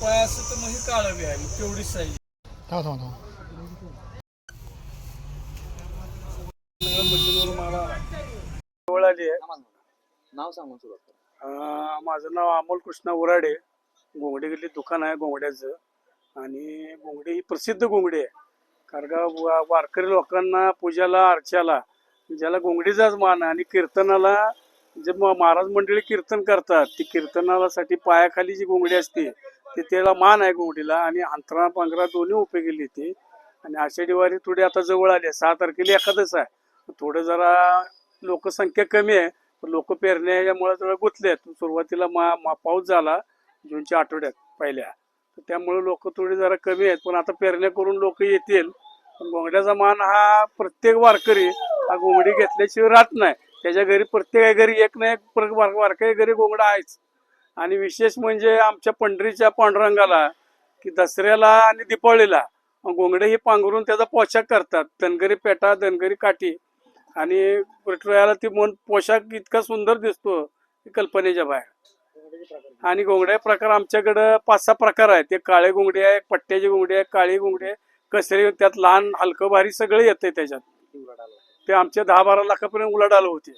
पाय असं तर मग हे काळं बी आहे मग तेवढीच साईज थांब थांब थांब. सगळं मशीनवर मला जवळ आली आहे नाव सांगून सुरुवात करा. अं, माझं नाव अमोल कृष्णा उराडे. गोंगडे गेली दुकान आहे गोंगड्याचं. आणि गोंगडी ही प्रसिद्ध गोंगडी आहे. कारण का वा- वारकरी लोकांना पूजाला अर्च्याला ज्याला गोंगडीचाच मान आहे आणि कीर्तनाला जे म- महाराज मंडळी कीर्तन करतात ती कीर्तनाला साठी पायाखाली जी गोंगडी असते ते त्याला मान आहे गोंगडीला आणि अंतरा पांघरा दोन्ही उपयोगी येते आणि आषाढी वारी थोडी आता जवळ आली आहे. सहा तारखेला एखादच आहे. थोडं जरा लोकसंख्या कमी आहे. लोक पेरण्यामुळे जरा गुंतले आहेत. सुरुवातीला मा मा- पाऊस झाला जूनच्या आठवड्यात पहिल्या. तर त्यामुळे लोक थोडी जरा कमी आहेत. पण आता पेरण्या करून लोक येतील. पण गोंगड्याचा मान हा प्रत्येक वारकरी हा गोंगडी घेतल्याशिवाय राहत नाही. त्याच्या घरी प्रत्येक घरी एक ना एक वारकरी घरी गोंगडा आहेच. आणि विशेष म्हणजे आमच्या पंढरीच्या पांडुरंगाला की दसऱ्याला आणि दीपावलीला गोंगडे हे पांघरून त्याचा पोशाख करतात. धनगरी पेटा धनगरी काठी आणि विठुरायाला ती मन पोशाख इतका सुंदर दिसतो की कल्पनेच्या बाहेर. आणि गोंगड्या प्रकार आमच्याकडं पाच सहा प्रकार आहेत. ते काळे गोंगडे आहे पट्ट्याची गोंगडे आहे काळी गोंगडे आहे कसरी त्यात लहान हलकं भारी सगळे येते त्याच्यात. ते आमच्या दहा बारा लाखापर्यंत उलाढाल होते.